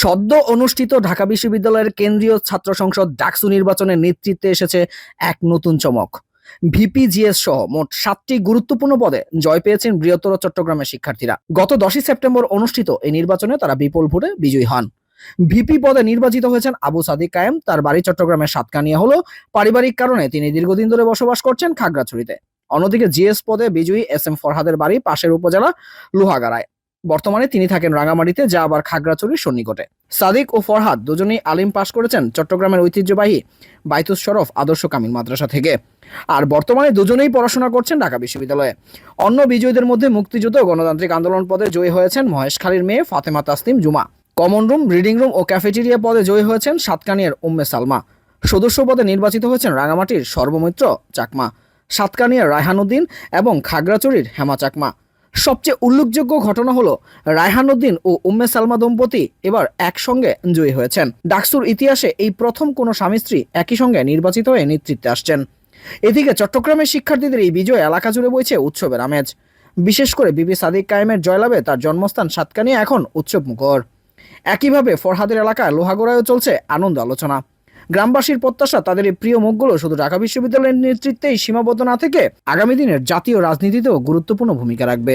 সদ্য অনুষ্ঠিত ঢাকা বিশ্ববিদ্যালয়ের কেন্দ্রীয় ছাত্র সংসদ ডাকসু নির্বাচনের নেতৃত্বে এসেছে এক নতুন চমক। ভিপিজিএস সহ মোট সাতটি গুরুত্বপূর্ণ পদে জয় পেয়েছেন বৃহত্তর চট্টগ্রামের শিক্ষার্থীরা। গত দশই সেপ্টেম্বর অনুষ্ঠিত এই নির্বাচনে তারা বিপুল ভোটে বিজয়ী হন। ভিপি পদে নির্বাচিত হয়েছেন আবু সাদিক কায়েম। তার বাড়ি চট্টগ্রামের সাতকানিয়া হলো পারিবারিক কারণে তিনি দীর্ঘদিন ধরে বসবাস করছেন খাগড়াছড়িতে। অন্যদিকে জিএস পদে বিজয়ী এস এম ফরহাদের বাড়ি পাশের উপজেলা লোহাগাড়ায়। বর্তমানে তিনি থাকেন রাঙামাটিতে, যা আবার খাগড়াছড়ির সন্নিকটে। সাদিক ও ফরহাদ দুজনেই আলিম পাশ করেছেন চট্টগ্রামের ঐতিহ্যবাহী বাইতুস শরফ আদর্শ কামিল মাদ্রাসা থেকে। আর বর্তমানে দুজনেই পড়াশোনা করছেন ঢাকা বিশ্ববিদ্যালয়ে। অন্য বিজয়ীদের মধ্যে মুক্তিযুদ্ধ, গণতান্ত্রিক আন্দোলন পদে জয়ী হয়েছেন মহেশখালীর মেয়ে Fatema Taslim Juma. Common room, reading room ও ক্যাফেটেরিয়া পদে জয়ী হয়েছেন সাতকানিয়ার উম্মে সালমা। সদস্য পদে নির্বাচিত হয়েছেন রাঙামাটির সর্বমিত্র চাকমা, সাতকানিয়ার রায়হানুদ্দিন এবং খাগড়াছড়ির হেমা চাকমা। সবচেয়ে উল্লেখযোগ্য ঘটনা হলো রায়হানুদ্দিন ও উম্মে সালমা দম্পতি এবার একসঙ্গে জয়ী হয়েছেন। ডাকসুর ইতিহাসে এই প্রথম কোনো স্বামী স্ত্রী একই সঙ্গে নির্বাচিত হয়ে নেতৃত্বে আসছেন। এদিকে চট্টগ্রামের শিক্ষার্থীদের এই বিজয় এলাকা জুড়ে বইছে উৎসবের আমেজ। বিশেষ করে বিবি সাদিক কায়েমের জয়লাভে তার জন্মস্থান সাতকানিয়া এখন উৎসব মুখর একইভাবে ফরহাদের এলাকায় লোহাগড়ায়ও চলছে আনন্দ আলোচনা। গ্রামবাসীর প্রত্যাশা তাদের এই প্রিয় মুখগুলো শুধু ঢাকা বিশ্ববিদ্যালয়ের নেতৃত্বেই সীমাবদ্ধ না থেকে আগামী দিনের জাতীয় রাজনীতিতেও গুরুত্বপূর্ণ ভূমিকা রাখবে।